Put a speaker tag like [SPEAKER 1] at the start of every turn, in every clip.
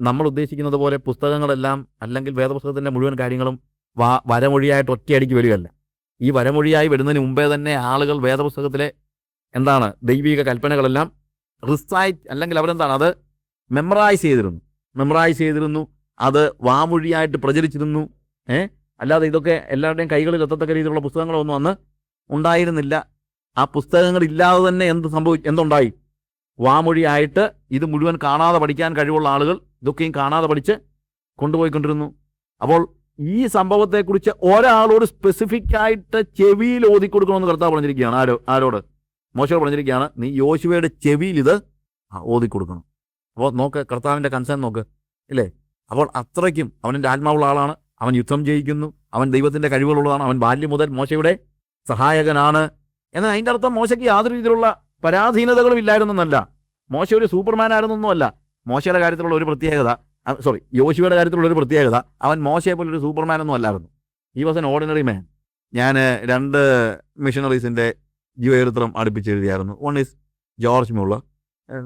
[SPEAKER 1] നമ്മൾ ഉദ്ദേശിക്കുന്നത് പോലെ പുസ്തകങ്ങളെല്ലാം അല്ലെങ്കിൽ വേദപുസ്തകത്തിന്റെ മുഴുവൻ കാര്യങ്ങളും വാ വരമൊഴിയായിട്ട് ഒറ്റയടിക്ക് വരികയല്ല. ഈ വരമൊഴിയായി വരുന്നതിന് മുമ്പേ തന്നെ ആളുകൾ വേദപുസ്തകത്തിലെ എന്താണ് ദൈവിക കൽപ്പനകളെല്ലാം റിസൈറ്റ് അല്ലെങ്കിൽ അവരെന്താണ് അത് മെമ്മറൈസ് ചെയ്തിരുന്നു. മെമ്മറൈസ് ചെയ്തിരുന്നു. അത് വാമൊഴിയായിട്ട് പ്രചരിച്ചിരുന്നു. ഏ? അല്ലാതെ ഇതൊക്കെ എല്ലാവരുടെയും കൈകളിൽ എത്തത്തക്ക രീതിയിലുള്ള പുസ്തകങ്ങളൊന്നും അന്ന് ഉണ്ടായിരുന്നില്ല. ആ പുസ്തകങ്ങൾ ഇല്ലാതെ തന്നെ എന്ത് സംഭവി എന്തുണ്ടായി? വാമൊഴിയായിട്ട് ഇത് മുഴുവൻ കാണാതെ പഠിക്കാൻ കഴിവുള്ള ആളുകൾ ഇതൊക്കെയും കാണാതെ പഠിച്ച് കൊണ്ടുപോയിക്കൊണ്ടിരുന്നു. അപ്പോൾ ഈ സംഭവത്തെക്കുറിച്ച് ഒരാളോട് സ്പെസിഫിക് ആയിട്ട് ചെവിയിൽ ഓതി കൊടുക്കണമെന്ന് കർത്താവ് പറഞ്ഞിരിക്കുകയാണ്. ആരോ ആരോട്? മോശം പറഞ്ഞിരിക്കുകയാണ് നീ യോശുവയുടെ ചെവിയിൽ ഇത് ഓതി കൊടുക്കണം അപ്പോൾ നോക്ക് കർത്താവിന്റെ കൺസേൺ നോക്ക് ഇല്ലേ? അപ്പോൾ അത്രയ്ക്കും അവന്റെ ആത്മാവുള്ള ആളാണ്. അവൻ യുദ്ധം ജയിക്കുന്നു. അവൻ ദൈവത്തിന്റെ കഴിവുകളുള്ളതാണ്. അവൻ ബാല്യം മുതൽ മോശയുടെ സഹായകനാണ്. എന്നാൽ അതിന്റെ അർത്ഥം മോശയ്ക്ക് യാതൊരു രീതിയിലുള്ള പരാധീനതകളും ഇല്ലായിരുന്നെന്നല്ല മോശ ഒരു സൂപ്പർമാൻ ആയിരുന്നൊന്നുമല്ല. മോശയുടെ കാര്യത്തിലുള്ള ഒരു പ്രത്യേകത സോറി യോശുവയുടെ കാര്യത്തിലുള്ള ഒരു പ്രത്യേകത അവൻ മോശയെ പോലെ ഒരു സൂപ്പർമാൻ ഒന്നും അല്ലായിരുന്നു. ഈ വാസ് എൻ ഓർഡിനറി മാൻ ഞാൻ രണ്ട് മിഷണറീസിന്റെ ജീവചരിത്രം അടുപ്പിച്ച് എഴുതിയായിരുന്നു. One is George Muller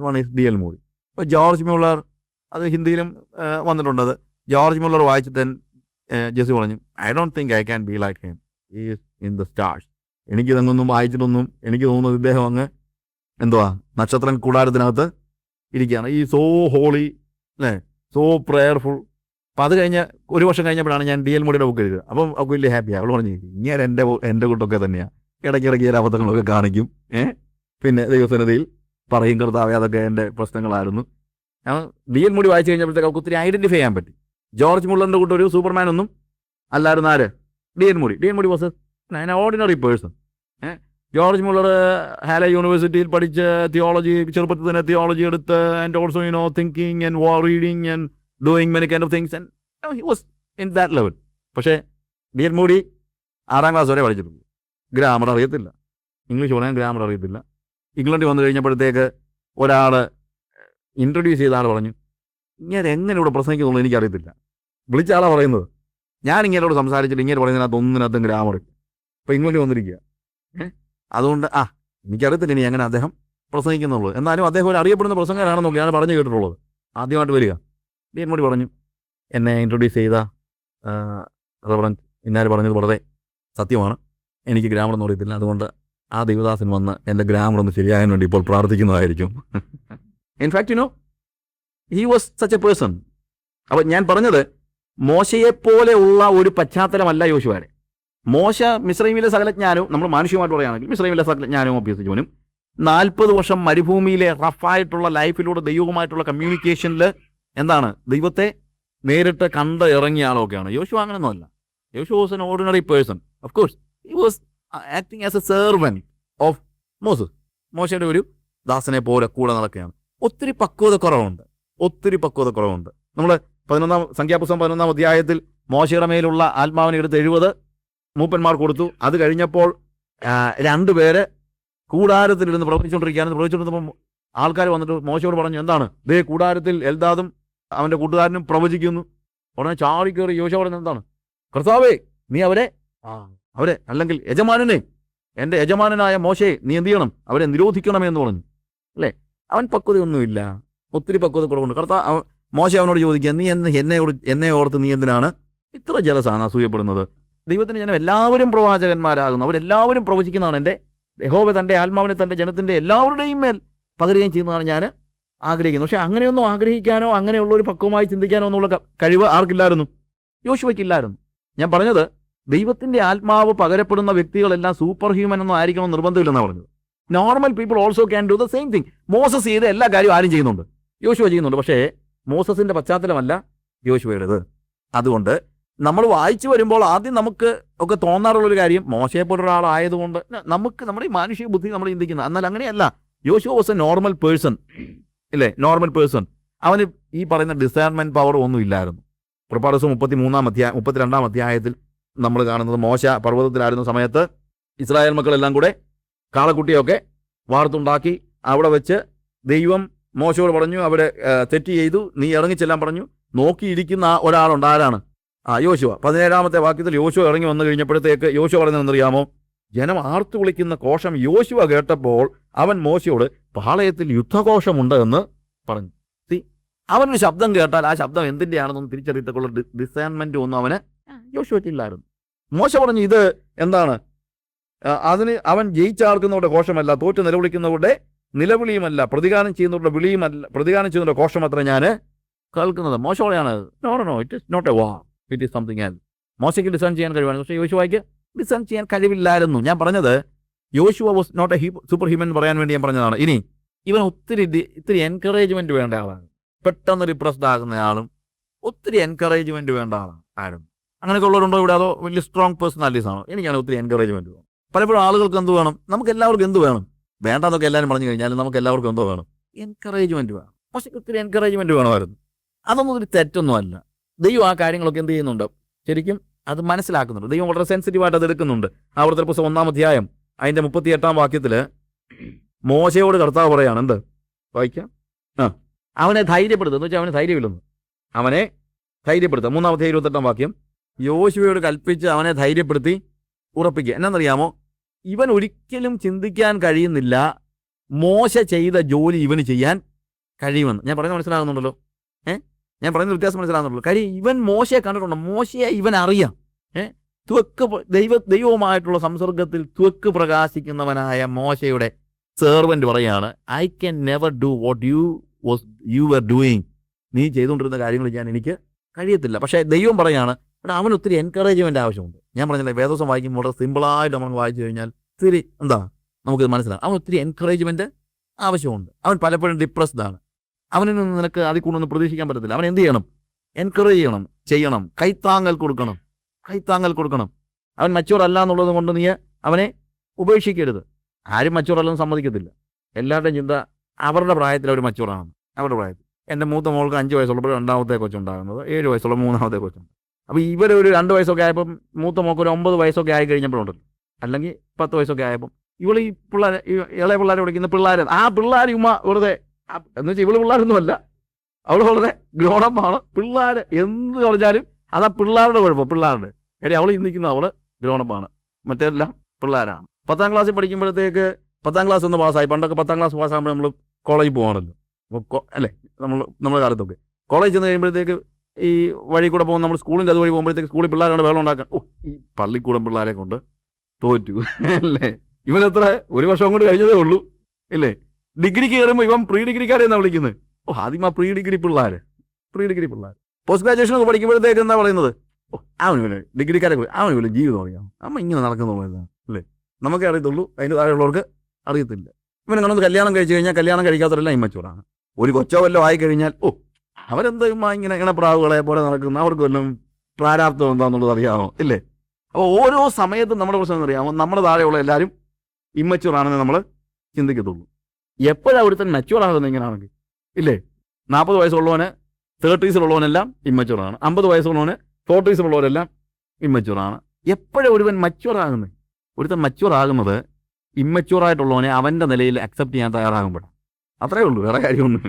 [SPEAKER 1] one is D L Moody അപ്പോൾ ജോർജ് മ്യൂളർ അത് ഹിന്ദിയിലും വന്നിട്ടുണ്ട്. അത് ജോർജ് മ്യൂളർ വായിച്ചിട്ട് ജെസി പറഞ്ഞു I don't think I can be like him is in the stars എനിക്കിതങ്ങൊന്നും വായിച്ചിട്ടൊന്നും എനിക്ക് തോന്നുന്നത് ഇദ്ദേഹം അങ്ങ് എന്തുവാ നക്ഷത്രം കൂടാരത്തിനകത്ത് ഇരിക്കുകയാണ്. ഈ സോ ഹോളി അല്ലേ സോ പ്രെയർഫുൾ അപ്പം അത് കഴിഞ്ഞ് ഒരു വർഷം കഴിഞ്ഞപ്പോഴാണ് ഞാൻ ഡി എൽ മോഡിയുടെ ബുക്ക് എഴുതുക അപ്പം അവൾക്ക് വലിയ ഹാപ്പിയാണ് അവൾ പറഞ്ഞു ഇങ്ങനെ എന്റെ എന്റെ കൂട്ടൊക്കെ തന്നെയാണ് ഇടയ്ക്ക് ഇടയ്ക്ക് ചില അബദ്ധങ്ങളൊക്കെ കാണിക്കും. ഏ? പിന്നെ ദൈവസന്നിധിയിൽ പറയും കർത്താവേ അതൊക്കെ എന്റെ പ്രശ്നങ്ങളായിരുന്നു. ഞാൻ ഡി എൽ മോഡി വായിച്ചു കഴിഞ്ഞപ്പോഴത്തേക്ക് അവൾക്ക് ഒത്തിരി ഐഡന്റിഫൈ ചെയ്യാൻ പറ്റി. ജോർജ് മുള്ളറിന്റെ കൂട്ടം ഒരു സൂപ്പർമാൻ ഒന്നും അല്ലായിരുന്നു ആര്? D N Modi. D N Modi was an ordinary person uh George Muller Halle യൂണിവേഴ്സിറ്റിയിൽ പഠിച്ച് തിയോളജി ചെറുപ്പത്തിൽ തന്നെ തിയോളജി എടുത്ത് and also you know thinking and വാ reading and doing many kind of things and he was in that level പക്ഷേ D N Modi ആറാം class വരെ പഠിച്ചിട്ടുള്ളൂ ഗ്രാമർ അറിയത്തില്ല. ഇംഗ്ലീഷ് പറയാൻ ഗ്രാമർ അറിയത്തില്ല. ഇംഗ്ലണ്ടിൽ വന്നു കഴിഞ്ഞപ്പോഴത്തേക്ക് ഒരാൾ ഇൻട്രൊഡ്യൂസ് ചെയ്ത ആൾ പറഞ്ഞു ഇങ്ങനെ എങ്ങനെ ഇവിടെ പ്രസംഗിക്കുന്നുള്ളൂ എനിക്കറിയത്തില്ല. വിളിച്ച ആളാണ് പറയുന്നത്. ഞാൻ ഇങ്ങനോട് സംസാരിച്ചിട്ട് ഇങ്ങനെ പറയുന്നതിനകത്ത് ഒന്നിനകത്തും ഗ്രാമർ ഇപ്പം ഇംഗ്ലണ്ടിൽ വന്നിരിക്കുക ഏ? അതുകൊണ്ട് ആ എനിക്കറിയത്തില്ല ഇനി എങ്ങനെ അദ്ദേഹം പ്രസംഗിക്കുന്നുള്ളൂ. എന്നാലും അദ്ദേഹം ഒരു അറിയപ്പെടുന്ന പ്രസംഗരാണെന്നൊക്കെ ഞാൻ പറഞ്ഞു കേട്ടിട്ടുള്ളത്. ആദ്യമായിട്ട് വരിക. ഡി എൻ മോഡി പറഞ്ഞു എന്നെ ഇൻട്രൊഡ്യൂസ് ചെയ്ത റവറൻ ഇന്നാര് പറഞ്ഞത് വളരെ സത്യമാണ്. എനിക്ക് ഗ്രാമർ ഒന്നും അറിയത്തില്ല. അതുകൊണ്ട് ആ ദേവദാസൻ വന്ന് എന്റെ ഗ്രാമറൊന്ന് ശരിയാകാൻ വേണ്ടി ഇപ്പോൾ പ്രാർത്ഥിക്കുന്നതായിരിക്കും. In fact you know he was such a person അപ്പം ഞാൻ പറഞ്ഞത് മോശയെപ്പോലെ ഉള്ള ഒരു പശ്ചാത്തലമല്ല യോശുവാരെ മോശ മിശ്രൈമിലെ സകലജ്ഞാനവും നമ്മൾ മാനുഷികമായിട്ട് പറയുകയാണെങ്കിൽ മിശ്രൈമിലെ സകലജ്ഞാനവും അഭ്യസിച്ചവനും നാൽപ്പത് വർഷം മരുഭൂമിയിലെ റഫായിട്ടുള്ള ലൈഫിലൂടെ ദൈവവുമായിട്ടുള്ള കമ്മ്യൂണിക്കേഷനിൽ എന്താണ്? ദൈവത്തെ നേരിട്ട് കണ്ട് ഇറങ്ങിയ ആളൊക്കെയാണ്. യോശു അങ്ങനെയൊന്നുമല്ല യോശു was an ordinary person of course he was acting as a servant of Moses മോശയുടെ ഒരു ദാസനെ പോലെ കൂടെ നടക്കുകയാണ്. ഒത്തിരി പക്വത കുറവുണ്ട് ഒത്തിരി പക്വത കുറവുണ്ട് നമ്മൾ പതിനൊന്നാം സംഖ്യാപുസ്തകം പതിനൊന്നാം അധ്യായത്തിൽ മോശയുടെ മേലുള്ള ആത്മാവിനെ എടുത്ത് എഴുപത് മൂപ്പന്മാർ കൊടുത്തു. അത് കഴിഞ്ഞപ്പോൾ രണ്ടുപേര് കൂടാരത്തിലിരുന്ന് പ്രവചിച്ചുകൊണ്ടിരിക്കുകയാണ് പ്രവചിച്ചുകൊണ്ടിരുന്നപ്പോൾ ആൾക്കാർ വന്നിട്ട് മോശയോട് പറഞ്ഞു എന്താണ്? ദേ കൂടാരത്തിൽ എൽദാദും അവന്റെ കൂട്ടുകാരനും പ്രവചിക്കുന്നു. ഉടനെ ചാടി കയറി യോശ പറഞ്ഞു എന്താണ്? കർത്താവേ നീ അവരെ അവരെ അല്ലെങ്കിൽ യജമാനനെ എന്റെ യജമാനനായ മോശയെ നീ എന്ത് ചെയ്യണം? അവരെ നിരോധിക്കണമേ എന്ന് പറഞ്ഞു. അല്ലേ? അവൻ പക്വതയൊന്നുമില്ല. ഒത്തിരി പക്വത കുറവുണ്ട്. കർത്താ മോശ അവനോട് ചോദിക്കുക നീ എന്ന് എന്നെ എന്നെ ഓർത്ത് നീ എന്തിനാണ് ഇത്ര ജലസാണ് അസൂയപ്പെടുന്നത്? ദൈവത്തിന് ജനം എല്ലാവരും പ്രവാചകന്മാരാകുന്നു. അവരെല്ലാവരും പ്രവചിക്കുന്നതാണ് എന്റെ യഹോവ തന്റെ ആത്മാവിനെ തന്റെ ജനത്തിന്റെ എല്ലാവരുടെയും മേൽ പകരുകയും ചെയ്യുന്നതാണ് ഞാൻ ആഗ്രഹിക്കുന്നത്. പക്ഷേ അങ്ങനെയൊന്നും ആഗ്രഹിക്കാനോ അങ്ങനെയുള്ള ഒരു പക്വമായി ചിന്തിക്കാനോ എന്നുള്ള കഴിവ് ആർക്കില്ലായിരുന്നു. യോശുവയ്ക്കില്ലായിരുന്നു. ഞാൻ പറഞ്ഞത് ദൈവത്തിന്റെ ആത്മാവ് പകരപ്പെടുന്ന വ്യക്തികളെല്ലാം സൂപ്പർ ഹ്യൂമൻ ഒന്നും ആയിരിക്കണം നിർബന്ധമില്ലെന്നാണ് പറഞ്ഞത്. Normal people also can do the same thing Moses ചെയ്ത എല്ലാ കാര്യവും ആരും ചെയ്യുന്നുണ്ട്. യോശുവ ചെയ്യുന്നുണ്ട്. പക്ഷേ മോസസിന്റെ പശ്ചാത്തലമല്ല യോശുവയുടേത്. അതുകൊണ്ട് നമ്മൾ വായിച്ചു വരുമ്പോൾ ആദ്യം നമുക്ക് ഒക്കെ തോന്നാറുള്ളൊരു കാര്യം മോശയെ പോലെ ഒരാളായതുകൊണ്ട് നമുക്ക് നമ്മുടെ ഈ മാനുഷിക ബുദ്ധി നമ്മൾ ചിന്തിക്കുന്നത് എന്നാൽ അങ്ങനെയല്ല. യോശുവ വാസ് എ നോർമൽ പേഴ്സൺ ഇല്ലേ? നോർമൽ പേഴ്സൺ അവന് ഈ പറയുന്ന ഡിസൈൻമെന്റ് പവർ ഒന്നും ഇല്ലായിരുന്നു. പുറപ്പാടസം മുപ്പത്തി മൂന്നാം അധ്യായം മുപ്പത്തിരണ്ടാം അധ്യായത്തിൽ നമ്മൾ കാണുന്നത് മോശ പർവതത്തിലായിരുന്ന സമയത്ത് ഇസ്രായേൽ മക്കളെല്ലാം കൂടെ കാളക്കുട്ടിയൊക്കെ വാർത്തുണ്ടാക്കി അവിടെ വെച്ച് ദൈവം മോശയോട് പറഞ്ഞു അവിടെ തെറ്റ് ചെയ്തു നീ ഇറങ്ങിച്ചെല്ലാൻ പറഞ്ഞു. നോക്കിയിരിക്കുന്ന ആ ഒരാളുണ്ട് ആരാണ് ആ യോശുവ. പതിനേഴാമത്തെ വാക്യത്തിൽ യോശുവ ഇറങ്ങി വന്നു കഴിഞ്ഞപ്പോഴത്തേക്ക് യോശുവ പറഞ്ഞതെന്നറിയാമോ ജനം ആർത്തു വിളിക്കുന്ന കോഷം യോശുവ കേട്ടപ്പോൾ അവൻ മോശയോട് പാളയത്തിൽ യുദ്ധകോഷമുണ്ട് എന്ന് പറഞ്ഞു. അവനൊരു ശബ്ദം കേട്ടാൽ ആ ശബ്ദം എന്തിന്റെയാണെന്നൊന്നും തിരിച്ചറിയത്തക്കുള്ള ഡിസൈൻമെന്റ് ഒന്നും അവന് യോശുവറ്റില്ലായിരുന്നു മോശ പറഞ്ഞു ഇത് എന്താണ്? അതിന് അവൻ ജയിച്ചാർക്കുന്നവരുടെ കോശമല്ല തോറ്റ് നിലവിളിക്കുന്നവരുടെ നിലവിളിയുമല്ല പ്രതികാരം ചെയ്യുന്നവരുടെ വിളിയുമല്ല പ്രതികാരം ചെയ്യുന്നവരുടെ കോശമത്ര ഞാൻ കേൾക്കുന്നത്. മോശമാണ് ഇറ്റ് ഇസ് നോട്ട് എ വാ ഇറ്റ് ഈസ് സംതിങ് ആൻഡ് മോശയ്ക്ക് ഡിസൈൻ ചെയ്യാൻ കഴിവാണ്. പക്ഷേ യോശുവായിക്ക് ഡിസൈൻ ചെയ്യാൻ കഴിവില്ലായിരുന്നു. ഞാൻ പറഞ്ഞത് യോശുവ was not a super human പറയാൻ വേണ്ടി ഞാൻ പറഞ്ഞതാണ്. ഇനി ഇവൻ ഒത്തിരി ഇത്തിരി എൻകറേജ്മെന്റ് വേണ്ട ആളാണ്. പെട്ടെന്ന് റിപ്രസ്ഡ് ആകുന്ന ആളും ഒത്തിരി എൻകറേജ്മെന്റ് വേണ്ട ആളാണ് ആരും. അങ്ങനെയൊക്കെ ഉള്ളവരുണ്ടോ ഇവിടെ? അതോ വലിയ സ്ട്രോങ് പേഴ്സണാലിറ്റീസ് ആണോ? എനിക്കാണ് ഒത്തിരി എൻകറേജ്മെന്റ് വേണം. പലപ്പോഴും ആളുകൾക്ക് എന്ത് വേണം? നമുക്ക് എല്ലാവർക്കും എന്ത് വേണം? വേണ്ടാന്നൊക്കെ എല്ലാവരും പറഞ്ഞു കഴിഞ്ഞാൽ നമുക്ക് എല്ലാവർക്കും എന്തോ വേണം? എൻകറേജ്മെന്റ് വേണം. പക്ഷേ ഒത്തിരി എൻകറേജ്മെന്റ് വേണമായിരുന്നു. അതൊന്നും ഒരു തെറ്റൊന്നുമല്ല. ദൈവം ആ കാര്യങ്ങളൊക്കെ എന്ത് ചെയ്യുന്നുണ്ട്? ശരിക്കും അത് മനസ്സിലാക്കുന്നുണ്ട്. ദൈവം വളരെ സെൻസിറ്റീവായിട്ട് അത് എടുക്കുന്നുണ്ട്. ആവർത്തന പുസ്തകം ഒന്നാം അധ്യായം അതിന്റെ മുപ്പത്തി എട്ടാം വാക്യത്തിൽ മോശയോട് കർത്താവ് പറയാണ് എന്ത്? വായിക്കാം. ആ. അവനെ ധൈര്യപ്പെടുത്തുക എന്ന് വെച്ചാൽ അവന് ധൈര്യമില്ലെന്ന്. അവനെ ധൈര്യപ്പെടുത്തുക മൂന്നാമത്തെ ഇരുപത്തെട്ടാം വാക്യം. യോശുവയോട് കൽപ്പിച്ച് അവനെ ധൈര്യപ്പെടുത്തി ഉറപ്പിക്കുക. എന്നാണെന്നറിയാമോ ഇവൻ ഒരിക്കലും ചിന്തിക്കാൻ കഴിയുന്നില്ല. മോശ ചെയ്ത ജോലി ഇവന് ചെയ്യാൻ കഴിയുമെന്ന്. ഞാൻ പറയുന്നത് മനസ്സിലാകുന്നുണ്ടല്ലോ? ഞാൻ പറയുന്ന വ്യത്യാസം മനസ്സിലാകുന്നുള്ളൂ കാര്യം ഇവൻ മോശയെ കണ്ടിട്ടുണ്ട്? മോശയെ ഇവൻ അറിയാം. ഏ? തുവക്ക് ദൈവ ദൈവവുമായിട്ടുള്ള സംസർഗത്തിൽ തുവക്ക് പ്രകാശിക്കുന്നവനായ മോശയുടെ സെർവന്റ് പറയാണ് I can never do what you was you are doing നീ ചെയ്തുകൊണ്ടിരുന്ന കാര്യങ്ങൾ ഞാൻ എനിക്ക് കഴിയത്തില്ല. പക്ഷേ ദൈവം പറയാണ് ഇവിടെ അവന് ഒത്തിരി എൻകറേജ്മെന്റ് ആവശ്യമുണ്ട്. ഞാൻ പറഞ്ഞില്ലേ വേദോസം വായിക്കുമ്പോൾ വളരെ സിമ്പിളായിട്ട് നമ്മൾ വായിച്ചു കഴിഞ്ഞാൽ ഒത്തിരി എന്താ? നമുക്കിത് മനസ്സിലാവും. അവൻ ഒത്തിരി എൻകറേജ്മെന്റ് ആവശ്യമുണ്ട്. അവൻ പലപ്പോഴും ഡിപ്രസ്ഡ് ആണ്. അവനിൽ നിന്ന് നിനക്ക് അതിൽ കൂടുതലൊന്നും പ്രതീക്ഷിക്കാൻ പറ്റത്തില്ല. അവൻ എന്ത് ചെയ്യണം? എൻകറേജ് ചെയ്യണം. ചെയ്യണം. കൈത്താങ്ങൽ കൊടുക്കണം. കൈത്താങ്ങൽ കൊടുക്കണം. അവൻ മച്ചൂർ അല്ല എന്നുള്ളത് കൊണ്ട് നീ അവനെ ഉപേക്ഷിക്കരുത്. ആരും മച്ചൂർ അല്ലെന്ന് സമ്മതിക്കത്തില്ല. എല്ലാവരുടെയും ചിന്ത അവരുടെ പ്രായത്തിൽ അവർ മച്ചൂറാണ് അവരുടെ പ്രായത്തിൽ. എന്റെ മൂത്ത മോൾക്ക് അഞ്ച് വയസ്സുള്ളപ്പോൾ രണ്ടാമത്തെ കൊച്ചുണ്ടാകുന്നത് ഏഴ് വയസ്സുള്ള മൂന്നാമത്തെ കൊച്ചുണ്ട്. അപ്പോൾ ഇവരൊരു രണ്ട് വയസ്സൊക്കെ ആയപ്പം മൂത്ത മോൾക്ക് ഒരു ഒമ്പത് വയസ്സൊക്കെ ആയി കഴിഞ്ഞപ്പോഴുണ്ടല്ലോ. അല്ലെങ്കിൽ പത്ത് വയസ്സൊക്കെ ആയപ്പം ഇവൾ ഈ പിള്ളേർ ഇളയ പിള്ളേരെ വിളിക്കുന്ന പിള്ളേർ ആ പിള്ളേർ ഉമ്മ വെറുതെ എന്ന് വെച്ചാൽ ഇവൾ പിള്ളേരൊന്നുമല്ല. അവൾ വളരെ ഗ്രോണപ്പാണ് പിള്ളേർ എന്ത് പറഞ്ഞാലും അതാ പിള്ളേരുടെ കുഴപ്പം പിള്ളേരുടെ. എടി അവൾ ചിന്തിക്കുന്ന അവൾ ഗ്രോണപ്പാണ് മറ്റെല്ലാം പിള്ളേരാണ്. പത്താം ക്ലാസ്സിൽ പഠിക്കുമ്പോഴത്തേക്ക് പത്താം ക്ലാസ് ഒന്ന് പാസ്സായി. പണ്ടൊക്കെ പത്താം ക്ലാസ് പാസ്സാകുമ്പോൾ നമ്മൾ കോളേജിൽ പോകാറുണ്ട്. അപ്പോൾ അല്ലേ? നമ്മൾ നമ്മുടെ കാലത്തൊക്കെ. കോളേജ് ചെന്ന് കഴിയുമ്പോഴത്തേക്ക് ഈ വഴി കൂടെ പോകുന്ന നമ്മൾ സ്കൂളിന്റെ അതുവഴി പോകുമ്പോഴത്തേക്ക് സ്കൂളിൽ പിള്ളേരാണ് വെള്ളം ഉണ്ടാക്കാൻ. ഓ ഈ പള്ളിക്കൂടം പിള്ളേരെ കൊണ്ട് തോറ്റു. അല്ലേ? ഇവൻ എത്ര? ഒരു വർഷം കൊണ്ട് കഴിഞ്ഞതേ ഉള്ളൂ. ഇല്ലേ? ഡിഗ്രിക്ക് കയറുമ്പോൾ ഇവൻ പ്രീ ഡിഗ്രിക്കാരെന്നാണ് വിളിക്കുന്നത്? ഓ ആദ്യം ആ പ്രീ ഡിഗ്രി പിള്ളേർ പ്രീ ഡിഗ്രി പിള്ളേർ പോസ്റ്റ് ഗ്രാജുവേഷൻ ഒക്കെ പഠിക്കുമ്പോഴത്തേക്ക് എന്താ പറയുന്നത്? ഓ അവന് പിന്നെ ഡിഗ്രിക്കാരെ അവന് പിന്നെ ജീവിതം അറിയാം. അമ്മ ഇങ്ങനെ നടക്കുന്നുള്ളൂ അല്ലേ? നമുക്കേ അറിയത്തുള്ളൂ അതിന്റെ താഴെയുള്ളവർക്ക് അറിയത്തില്ല. ഇവൻ കണ്ടത് കല്യാണം കഴിച്ചു കഴിഞ്ഞാൽ കല്യാണം കഴിക്കാത്തവരെല്ലാം ഇമ്മച്ചൂറാണ് ഒരു കൊച്ചോ വല്ലോ ആയി കഴിഞ്ഞാൽ ഓ അവരെന്താ ഇങ്ങനെ ഇങ്ങനെ പ്രാവുകളെ പോലെ നടക്കുന്ന? അവർക്ക് വല്ലതും പ്രാരാബ്ദം എന്താണെന്നുള്ളത് അറിയാമോ? ഇല്ലേ? അപ്പോൾ ഓരോ സമയത്തും നമ്മുടെ പ്രശ്നം എന്നറിയാമോ നമ്മുടെ താഴെയുള്ള എല്ലാവരും ഇമ്മച്ചൂറാണെന്ന് നമ്മൾ ചിന്തിക്കത്തുള്ളൂ. എപ്പോഴാണ് ഒരുത്തൻ മെച്ചൂർ ആകുന്നത് ഇങ്ങനെയാണെങ്കിൽ ഇല്ലേ? നാൽപ്പത് വയസ്സുള്ളവന് തേർട്ടീസിലുള്ളവനെല്ലാം ഇമ്മച്ചുവറാണ് അമ്പത് വയസ്സുള്ളവന് ഫോർട്ടീസിലുള്ളവരെല്ലാം ഇമ്മച്ചുവറാണ് എപ്പോഴാണ് ഒരുവൻ മച്ചുവർ ആകുന്നത്? ഒരുത്തൻ മച്ചുവർ ആകുന്നത് ഇമ്മച്യൂർ ആയിട്ടുള്ളവനെ അവന്റെ നിലയിൽ അക്സെപ്റ്റ് ചെയ്യാൻ തയ്യാറാകുമ്പോഴാണ് അത്രേ ഉള്ളൂ വേറെ കാര്യമൊന്നും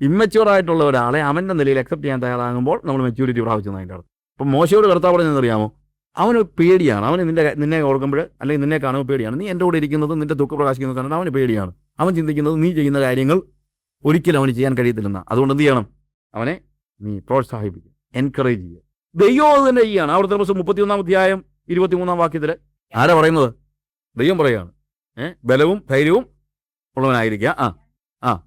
[SPEAKER 1] ഇമ്മച്യൂർ ആയിട്ടുള്ള ഒരാളെ അവന്റെ നിലയിൽ അക്സെപ്റ്റ് ചെയ്യാൻ തയ്യാറാകുമ്പോൾ നമ്മൾ മെച്യൂരിറ്റി പ്രാപിച്ചതിന്റെ അർത്ഥം. അപ്പം മോശയോട് കർത്താവ് പറഞ്ഞത് അറിയാമോ അവന് പേടിയാണ്. അവന് നിന്റെ നിന്നെ ഓർക്കുമ്പോൾ അല്ലെങ്കിൽ നിന്നെ കാണുമ്പോൾ പേടിയാണ്. നീ എന്റെ കൂടെ ഇരിക്കുന്നത് നിന്റെ ദുഃഖം പ്രകാശിക്കുന്നത് കാരണം അവന് പേടിയാണ്. അവൻ ചിന്തിക്കുന്നത് നീ ചെയ്യുന്ന കാര്യങ്ങൾ ഒരിക്കലും അവന് ചെയ്യാൻ കഴിയത്തില്ലെന്ന. അതുകൊണ്ട് എന്ത് ചെയ്യണം? അവനെ നീ പ്രോത്സാഹിപ്പിക്കുക എൻകറേജ് ചെയ്യുക ദൈവം അത് തന്നെ ചെയ്യാണ്. അവിടുത്തെ ദിവസം മുപ്പത്തിയൊന്നാം അധ്യായം ഇരുപത്തിമൂന്നാം വാക്യത്തിൽ ആരാ പറയുന്നത്? ദൈവം പറയുകയാണ്. ഏഹ് ബലവും ധൈര്യവും ഉള്ളവനായിരിക്കുക. ആ ആ.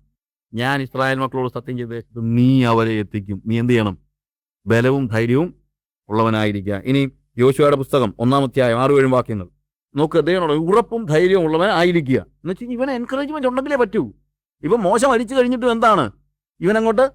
[SPEAKER 1] ഞാൻ ഇസ്രായേൽ മക്കളോട് സത്യം ചെയ്ത ദേശത്ത് നീ അവരെ എത്തിക്കും. നീ എന്ത് ചെയ്യണം? ബലവും ധൈര്യവും ഉള്ളവനായിരിക്കുക. ഇനി യോശുവയുടെ പുസ്തകം ഒന്നാം അധ്യായം ആറു ഏഴും വാക്യങ്ങൾ. നോക്ക് അദ്ദേഹം ഉറപ്പും ധൈര്യവും ഉള്ളവൻ ആയിരിക്കുക. എന്ന് വെച്ചാൽ ഇവനെ എൻകറേജ്മെന്റ് ഉണ്ടെങ്കിലേ പറ്റൂ. ഇവൻ മോശം അടിച്ചു കഴിഞ്ഞിട്ട് എന്താണ്? ഇവനങ്ങോട്ട്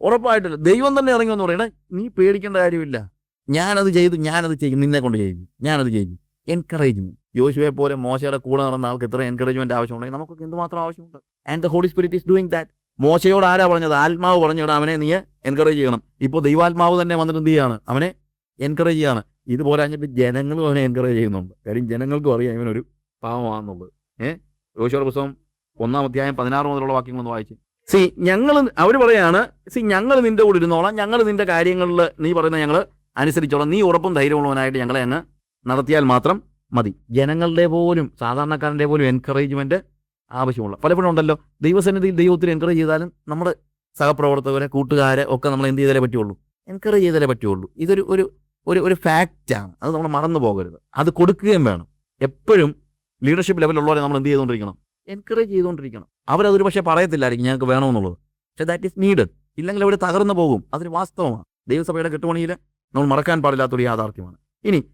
[SPEAKER 1] ഉറപ്പായിട്ടില്ല. ദൈവം തന്നെ ഇറങ്ങുമെന്ന് പറയണേ നീ പേടിക്കേണ്ട കാര്യമില്ല. ഞാനത് ചെയ്തു ഞാനത് ചെയ്യും. നിന്നെ കൊണ്ട് ചെയ്യും. ഞാനത് ചെയ്യും. എൻകറേജ്മെന്റ് യോശുവെ പോലെ മോശയുടെ കൂടെ നടന്ന ആൾക്ക് ഇത്ര എൻകറേജ്മെന്റ് ആവശ്യമുണ്ടെങ്കിൽ നമുക്കൊക്കെ എന്തുമാത്രം ആവശ്യമുണ്ട്? And the Holy Spirit is doing that മോശയോട് ആരാ പറഞ്ഞത്? ആത്മാവ് പറഞ്ഞിട്ട് അവനെ നീ എൻകറേജ് ചെയ്യണം. ഇപ്പോൾ ദൈവാത്മാവ് തന്നെ വന്നിട്ട് എന്ത് ചെയ്യാണ്? അവനെ എൻകറേജ് ചെയ്യാണ്. ഇത് പോരാഞ്ഞിട്ട് ജനങ്ങളും അവനെ എൻകറേജ് ചെയ്യുന്നുണ്ട്. കാര്യം ജനങ്ങൾക്കും അറിയാം ഇവനൊരു പാവമാണെന്നുള്ളത്. ഏഹ് യോശുവയുടെ പുസ്തകം ഒന്നാം അധ്യായം പതിനാറ് മുതലുള്ള വാക്യങ്ങളൊന്ന് വായിച്ച്. സി ഞങ്ങൾ അവർ പറയാണ് സി ഞങ്ങൾ നിന്റെ കൂടെ ഇരുന്നോളാം ഞങ്ങൾ നിന്റെ കാര്യങ്ങളിൽ നീ പറയുന്ന ഞങ്ങൾ അനുസരിച്ചോളാം. നീ ഉറപ്പും ധൈര്യമുള്ളവനായിട്ട് ഞങ്ങളെ അങ്ങ് നടത്തിയാൽ മാത്രം മതി. ജനങ്ങളുടെ പോലും സാധാരണക്കാരന്റെ പോലും എൻകറേജ്മെന്റ് ആവശ്യമുള്ള പലപ്പോഴും ഉണ്ടല്ലോ ദൈവസന്നിധിയിൽ ദൈവത്തിന് എൻകറേജ് ചെയ്താലും നമ്മുടെ സഹപ്രവർത്തകരെ കൂട്ടുകാരെ ഒക്കെ നമ്മൾ എന്ത് ചെയ്താലേ പറ്റുള്ളൂ? എൻകറേജ് ചെയ്താലേ പറ്റുള്ളൂ. ഇതൊരു ഒരു ഒരു ഒരു ഫാക്റ്റാണ് അത് നമ്മൾ മറന്നു പോകരുത്. അത് കൊടുക്കുകയും വേണം. എപ്പോഴും ലീഡർഷിപ്പ് ലെവലിലുള്ളവരെ നമ്മൾ എന്ത് ചെയ്തുകൊണ്ടിരിക്കണം? എൻകറേജ് ചെയ്തുകൊണ്ടിരിക്കണം. അവരതൊരു പക്ഷേ പറയത്തില്ലായിരിക്കും ഞങ്ങൾക്ക് വേണമെന്നുള്ളത്. പക്ഷേ ദാറ്റ് ഈസ് നീഡഡ് ഇല്ലെങ്കിൽ അവിടെ തകർന്നു പോകും. അതൊരു വാസ്തവമാണ്. ദൈവസഭയുടെ കെട്ടുപണിയിൽ നമ്മൾ മറക്കാൻ പാടില്ലാത്തൊരു യാഥാർത്ഥ്യമാണ്. ഇനി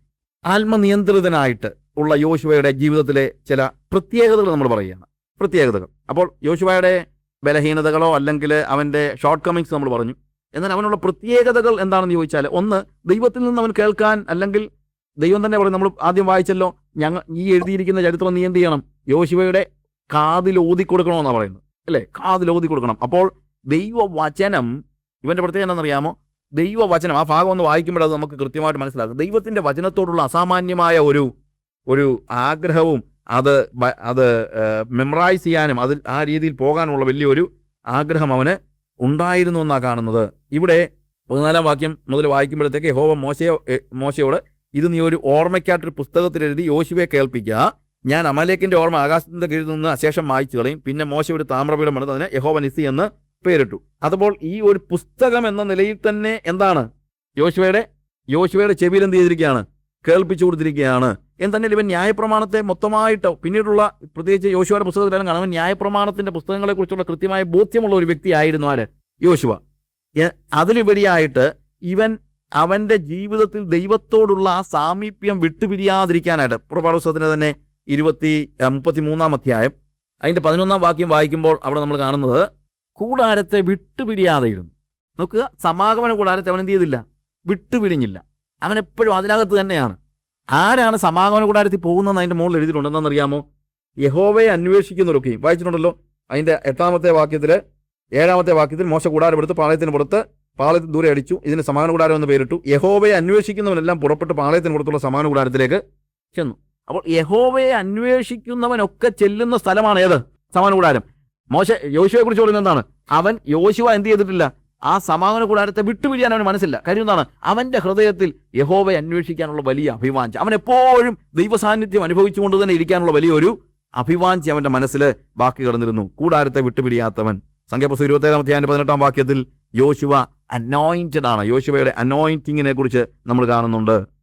[SPEAKER 1] ആത്മനിയന്ത്രിതനായിട്ട് ഉള്ള യോശുവയുടെ ജീവിതത്തിലെ ചില പ്രത്യേകതകൾ നമ്മൾ പറയുകയാണ്. പ്രത്യേകതകൾ. അപ്പോൾ യോശുവയുടെ ബലഹീനതകളോ അല്ലെങ്കിൽ അവന്റെ ഷോർട്ട് കമ്മിങ്സ് നമ്മൾ പറഞ്ഞു. എന്നാൽ അവനുള്ള പ്രത്യേകതകൾ എന്താണെന്ന് ചോദിച്ചാൽ ഒന്ന് ദൈവത്തിൽ നിന്ന് അവൻ കേൾക്കാൻ അല്ലെങ്കിൽ ദൈവം തന്നെ പറയും നമ്മൾ ആദ്യം വായിച്ചല്ലോ ഞങ്ങൾ ഈ എഴുതിയിരിക്കുന്ന ചരിത്രം നീ എന്ത് ചെയ്യണം? യോശുവയുടെ കാതിൽ ഓതി കൊടുക്കണമെന്നാണ് പറയുന്നത്. അല്ലേ? കാതിൽ ഓതി കൊടുക്കണം. അപ്പോൾ ദൈവവചനം ഇവന്റെ പ്രത്യേകത എന്താണെന്നറിയാമോ ദൈവവചനം ആ ഭാഗം ഒന്ന് വായിക്കുമ്പോൾ അത് നമുക്ക് കൃത്യമായിട്ട് മനസ്സിലാക്കും. ദൈവത്തിന്റെ വചനത്തോടുള്ള അസാമാന്യമായ ഒരു ഒരു ആഗ്രഹവും അത് അത് മെമ്മറൈസ് ചെയ്യാനും അതിൽ ആ രീതിയിൽ പോകാനുള്ള വലിയൊരു ആഗ്രഹം അവന് ഉണ്ടായിരുന്നു എന്നാണ് കാണുന്നത്. ഇവിടെ പതിനാലാം വാക്യം മുതൽ വായിക്കുമ്പോഴത്തേക്ക് യഹോവ മോശയോ മോശയോട് ഇത് നീ ഒരു ഓർമ്മയ്ക്കായിട്ടൊരു പുസ്തകത്തിൽ എഴുതി യോശുവെ കേൾപ്പിക്കുക ഞാൻ അമലേക്കിന്റെ ഓർമ്മ ആകാശത്തിന്റെ കീഴിൽ നിന്ന് അശേഷം വായിച്ചു കളയും. പിന്നെ മോശ ഒരു താമ്രപീഠം എടുത്ത് അതിനെ യഹോവ നിസി എന്ന് പേരിട്ടു. അതുപോലെ ഈ ഒരു പുസ്തകം എന്ന നിലയിൽ തന്നെ എന്താണ്? യോശുവയുടെ യോശുവയുടെ ചെവിയിൽ എന്ത് ചെയ്തിരിക്കുകയാണ്? കേൾപ്പിച്ചു കൊടുത്തിരിക്കുകയാണ്. എന്തെങ്കിലും ഇവൻ ന്യായപ്രമാണത്തെ മൊത്തമായിട്ട് പിന്നീടുള്ള പ്രത്യേകിച്ച് യോശുവയുടെ പുസ്തകത്തിലെല്ലാം കാണാൻ ന്യായപ്രമാണത്തിന്റെ പുസ്തകങ്ങളെ കുറിച്ചുള്ള കൃത്യമായ ബോധ്യമുള്ള ഒരു വ്യക്തിയായിരുന്നു ആര്? യോശുവ. അതിലുപരിയായിട്ട് ഇവൻ അവന്റെ ജീവിതത്തിൽ ദൈവത്തോടുള്ള ആ സാമീപ്യം വിട്ടുപിരിയാതിരിക്കാനായിട്ട് പുറപ്പാട് പുസ്തകത്തിന് തന്നെ ഇരുപത്തി മുപ്പത്തി മൂന്നാം അധ്യായം. അതിന്റെ പതിനൊന്നാം വാക്യം വായിക്കുമ്പോൾ അവിടെ നമ്മൾ കാണുന്നത് കൂടാരത്തെ വിട്ടുപിരിയാതെ ഇരുന്നു നോക്കുക സമാഗമന കൂടാരത്തെ അവൻ എന്ത് ചെയ്തില്ല? വിട്ടുപിരിഞ്ഞില്ല. അവൻ എപ്പോഴും അതിനകത്ത് തന്നെയാണ്. ആരാണ് സമാഗമന കൂടാരത്തിൽ പോകുന്നതെന്ന് അതിന്റെ മുകളിൽ എഴുതിയിട്ടുണ്ട് എന്താണെന്നറിയാമോ യഹോവയെ അന്വേഷിക്കുന്നവരൊക്കെയും വായിച്ചിട്ടുണ്ടല്ലോ. അതിന്റെ എട്ടാമത്തെ വാക്യത്തിൽ ഏഴാമത്തെ വാക്യത്തിൽ മോശ കൂടാരമെടുത്ത് പാളയത്തിന് പുറത്ത് പാളയത്തിന് ദൂരെ അടിച്ചു ഇതിന് സമാന കൂടാരം എന്ന് പേരിട്ടു. യഹോവയെ അന്വേഷിക്കുന്നവനെല്ലാം പുറപ്പെട്ട് പാളയത്തിന് പുറത്തുള്ള സമാന കൂടാരത്തിലേക്ക് ചെന്നു. അപ്പോൾ യഹോവയെ അന്വേഷിക്കുന്നവനൊക്കെ ചെല്ലുന്ന സ്ഥലമാണ് ഏത്? സമാന കൂടാരം. മോശ യോശുവയെ കുറിച്ച് പറയുന്നത് എന്താണ്? അവൻ യോശുവ എന്ത് ചെയ്തിട്ടില്ല? ആ സമാഗമന കൂടാരത്തെ വിട്ടുപിരിയാൻ അവന് മനസ്സില്ല. കാര്യം എന്താണ്? അവന്റെ ഹൃദയത്തിൽ യഹോവയെ അന്വേഷിക്കാനുള്ള വലിയ അഭിവാഞ്ച അവൻ എപ്പോഴും ദൈവസാന്നിധ്യം അനുഭവിച്ചുകൊണ്ട് തന്നെ ഇരിക്കാനുള്ള വലിയൊരു അഭിവാഞ്ചി അവന്റെ മനസ്സിൽ ബാക്കി കിടന്നിരുന്നു. കൂടാരത്തെ വിട്ടുപിരിയാത്തവൻ. സംഖ്യാപുസ്തകം ഇരുപത്തേഴാം അധ്യായം പതിനെട്ടാം വാക്യത്തിൽ യോശുവ അനോയിന്റഡ് ആണ്. യോശുവയുടെ അനോയിന്റിങ്ങിനെ കുറിച്ച് നമ്മൾ കാണുന്നുണ്ട്.